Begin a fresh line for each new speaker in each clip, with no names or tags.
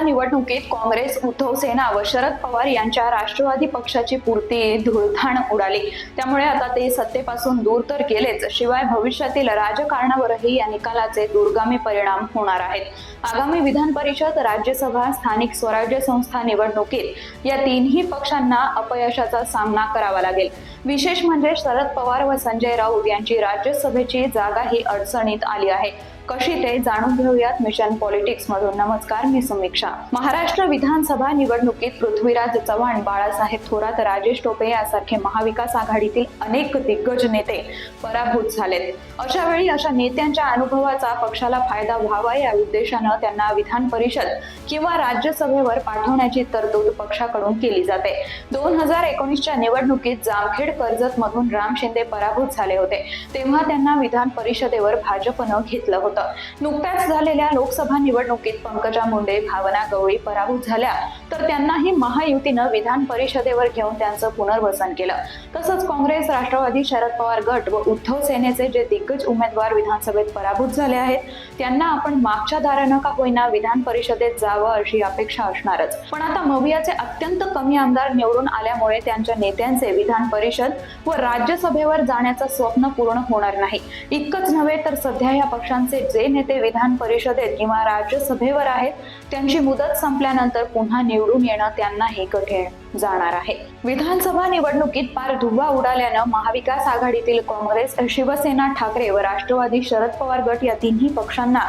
निवडणुकीत काँग्रेस उद्धव सेना व शरद पवार यांच्या राष्ट्रवादी पक्षाची पुरती धुळधाण उडाली. त्यामुळे आता ते सत्तेपासून दूर तर गेलेच. शिवाय भविष्यातील राजकारणावरही या निकालाचे दूरगामी परिणाम होणार आहेत. आगामी विधान परिषद राज्यसभा स्थानिक स्वराज्य संस्था निवडणुकीत या तीनही पक्षांना अपयशाचा सामना करावा लागेल. विशेष म्हणजे शरद पवार व संजय राऊत यांची राज्यसभेची जागा ही अडचणीत आली आहे. कशी ते जाणून घेऊयात मिशन पॉलिटिक्स मधून. नमस्कार मी समीक्षा. महाराष्ट्र विधानसभा निवडणुकीत पृथ्वीराज चव्हाण बाळासाहेब थोरात राजेश टोपे यासारखे महाविकास आघाडीतील अनेक दिग्गज नेते पराभूत झालेत. अशा वेळी अशा नेत्यांच्या अनुभवाचा पक्षाला फायदा व्हावा या उद्देशानं त्यांना विधान परिषद किंवा राज्यसभेवर पाठवण्याची तरतूद पक्षाकडून केली जाते. दोन हजार एकोणीसच्या निवडणुकीत जामखेड कर्जत मधून राम शिंदे पराभूत झाले होते. तेव्हा त्यांना विधान परिषदेवर भाजपनं घेतलं होतं. नुकत्याच झालेल्या लोकसभा निवडणुकीत पंकजा मुंडे भावना गवळी पराभूत झाल्या. तर त्यांनाही महायुतीनं विधान परिषदेवर घेऊन त्यांचं पुनर्वसन केलं. तसंच काँग्रेस राष्ट्रवादी शरद पवार गट व उद्धव सेनेचे जे दिग्गज उमेदवार विधानसभेत पराभूत झाले आहेत त्यांना आपण मागच्या दारानं का होईना विधान परिषदेत जावं अशी अपेक्षा असणारच. पण आता मवियाचे अत्यंत कमी आमदार निवडून आल्यामुळे त्यांच्या नेत्यांचे विधान परिषद व राज्यसभेवर जाण्याचं स्वप्न पूर्ण होणार नाही. इतकंच नव्हे तर सध्या या पक्षांचे जे नेते विधान परिषदेत किंवा राज्यसभेवर आहेत त्यांची मुदत संपल्यानंतर पुन्हा निवडून येणं त्यांनाही कठीण जाणार आहे. विधानसभा निवडणुकीत पार धुव्वा उडाल्यानं महाविकास आघाडीतील काँग्रेस शिवसेना ठाकरे व राष्ट्रवादी शरद पवार गट या तिन्ही पक्षांना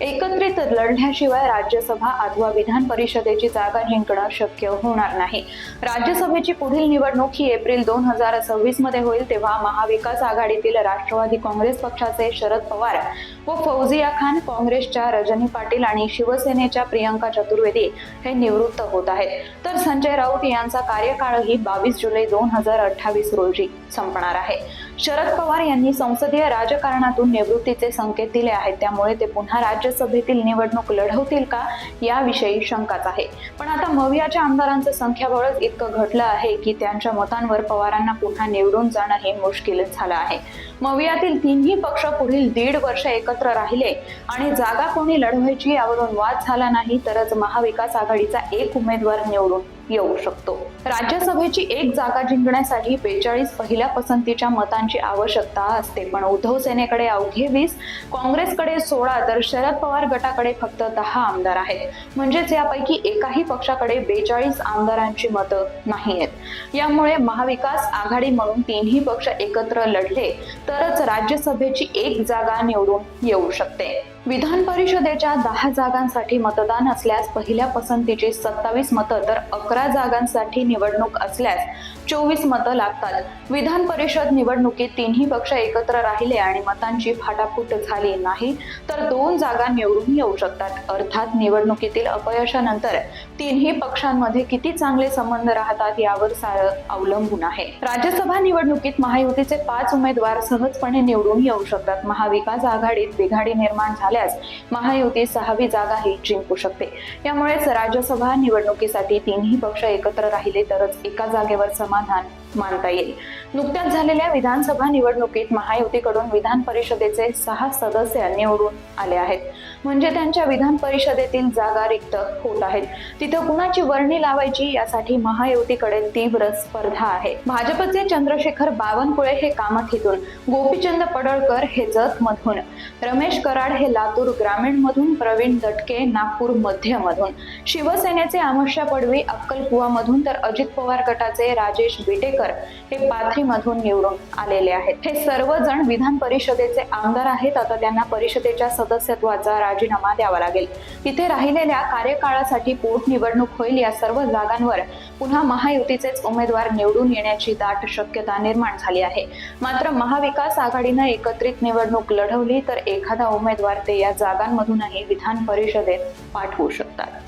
एकत्रित लढण्याशिवाय राज्यसभा अथवा विधान परिषदेची जागा जिंकणं शक्य होणार नाही. राज्यसभेची पुढील निवडणूक ही एप्रिल दोन हजार सव्वीसमध्ये होईल तेव्हा महाविकास आघाडीतील राष्ट्रवादी काँग्रेस पक्षाचे शरद पवार व फौजिया खान काँग्रेसच्या रजनी पाटील आणि शिवसेनेच्या प्रिया प्रियांका चतुर्वेदी हे निवृत्त होत आहेत. तर संजय राऊत यांचा कार्यकाळही बावीस जुलै दोन हजार अठ्ठावीस रोजी संपणार आहे. शरद पवार यांनी संसदीय राजकारणातून निवृत्तीचे संकेत दिले आहेत. त्यामुळे ते पुन्हा राज्यसभेतील निवडणूक लढवतील का याविषयी शंकाच आहे. पण आता मवियाच्या आमदारांचं संख्याबळच इतकं घटलं आहे की त्यांच्या मतांवर पवारांना पुन्हा निवडून जाणं हे मुश्किल झालं आहे. मवियातील तिन्ही पक्ष पुढील दीड वर्ष एकत्र राहिले. आणि जागा कोणी लढवायची यावरून वाद झाला नाही तरच महाविकास आघाडीचा एक उमेदवार निवडून येऊ शकतो. राज्यसभेची एक जागा जिंकण्यासाठी बेचाळीस पहिल्या पसंतीच्या मतांची आवश्यकता असते. पण उद्धव सेनेकडे अवघे वीस काँग्रेसकडे सोळा तर शरद पवार गटाकडे फक्त दहा आमदार आहेत. म्हणजेच यापैकी एकाही पक्षाकडे बेचाळीस आमदारांची मतं नाही आहेत. यामुळे महाविकास आघाडी म्हणून तिन्ही पक्ष एकत्र लढले तरच राज्यसभेची एक जागा निवडून येऊ शकते. विधान परिषदेच्या दहा जागांसाठी मतदान असल्यास पहिल्या पसंतीची सत्तावीस मतं तर अकरा जागांसाठी निवडणूक असल्यास चोवीस मतं लागतात. विधान परिषद निवडणुकीत तिन्ही पक्ष एकत्र राहिले आणि मतांची फाटाफूट झाली नाही तर दोन जागा निवडून येऊ शकतात. अर्थात निवडणुकीतील अपयशानंतर तिन्ही पक्षांमध्ये किती चांगले संबंध राहतात यावर सारं अवलंबून आहे. राज्यसभा निवडणुकीत महायुतीचे पाच उमेदवार सहजपणे निवडून येऊ शकतात. महाविकास आघाडीत बिघाडी निर्माण झाली झाल्यास महायुती सहावी जागाही जिंकू शकते. यामुळेच राज्यसभा निवडणुकीसाठी तिन्ही पक्ष एकत्र राहिले तरच एका जागेवर समाधान मानता येईल. नुकत्याच झालेल्या विधानसभा निवडणुकीत महायुतीकडून विधान परिषदेचे सहा सदस्य निवडून आले आहेत. म्हणजे त्यांच्या विधान परिषदेतील जागा रिक्त होत आहेत. तिथं कुणाची वर्णी लावायची यासाठी महायुतीकडे तीव्र स्पर्धा आहे. भाजपचे चंद्रशेखर बावनकुळे हे कामठीतून गोपीचंद पडळकर हे जत मधून रमेश कराड हे लातूर ग्रामीण मधून प्रवीण दटके नागपूर मध्य मधून शिवसेनेचे आमोशा पडवी अक्कलकुवा मधून तर अजित पवार गटाचे राजेश बिटेकर हे पाथरी मधून निवडून आलेले आहेत. हे सर्वजण विधान परिषदेचे आमदार आहेत. आता त्यांना परिषदेच्या सदस्यत्वाचा राजीनामा द्यावा लागेल. तिथे राहिलेल्या कार्यकाळासाठी पोटनिवडणूक होईल या सर्व जागांवर पुन्हा महायुतीचेच उमेदवार निवडून येण्याची दाट शक्यता निर्माण झाली आहे. मात्र महाविकास आघाडीनं एकत्रित निवडणूक लढवली तर एखादा उमेदवार ते या जागांमधूनही विधान परिषदेत पाठवू शकतात.